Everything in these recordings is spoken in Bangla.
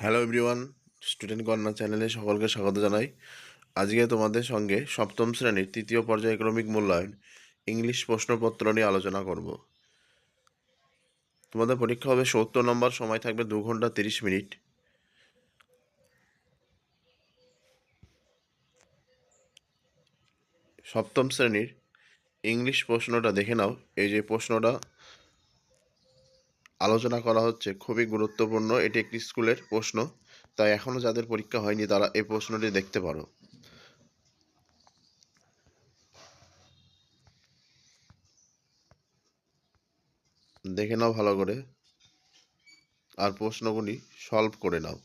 হ্যালো এভরিওয়ান স্টুডেন্ট কর্নার চ্যানেলে সকলকে স্বাগত জানাই। আজকে তোমাদের সঙ্গে সপ্তম শ্রেণির তৃতীয় পর্যায়ক্রমিক মূল্যায়ন ইংলিশ প্রশ্নপত্র নিয়ে আলোচনা করব। তোমাদের পরীক্ষা হবে সত্তর নম্বর, সময় থাকবে দু ঘণ্টা তিরিশ মিনিট। সপ্তম শ্রেণির ইংলিশ প্রশ্নটা দেখে নাও। এই যে প্রশ্নটা আলোচনা করা হচ্ছে খুবই গুরুত্বপূর্ণ। এটি একটি স্কুলের প্রশ্ন। তাই এখনও যাদের পরীক্ষা হয়নি, তারা এই প্রশ্নটি দেখতে পারো। দেখে নাও ভালো করে। আর প্রশ্নগুলি সলভ করে নাও।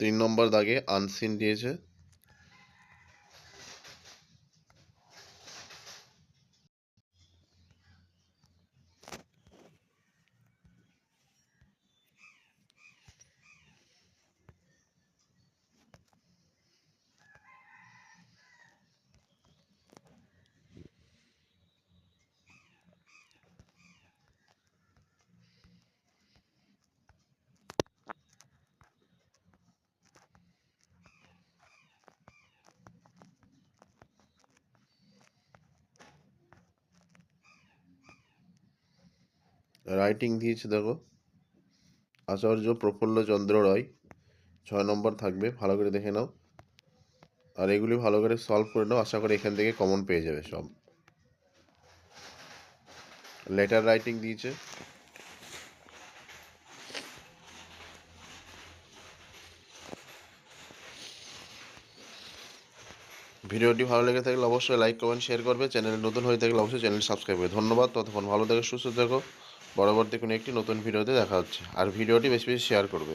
তিন নম্বর দাগে আনসিন দিয়েছে। রাইটিং দিয়েছে দেখো। আচার্য প্রফুল্ল চন্দ্র রায়, ছয় নম্বর থাকবে, ভালো করে দেখে নাও। আর এগুলি ভালো করে সলভ করে নাও, আশা করি এখান থেকে কমন পেয়ে যাবে সব। লেটার রাইটিং দিয়েছে। ভিডিওটি ভালো লেগে থাকলে অবশ্যই লাইক কমেন্ট শেয়ার করবে। চ্যানেলে নতুন হয়ে থাকলে অবশ্যই চ্যানেল সাবস্ক্রাইব করবে। ধন্যবাদ, ততক্ষণ ভালো থেকে, সুস্থ থেকো। পরবর্তী কোনো একটি নতুন ভিডিওতে দেখা হচ্ছে। আর ভিডিওটি বেশি বেশি শেয়ার করবে।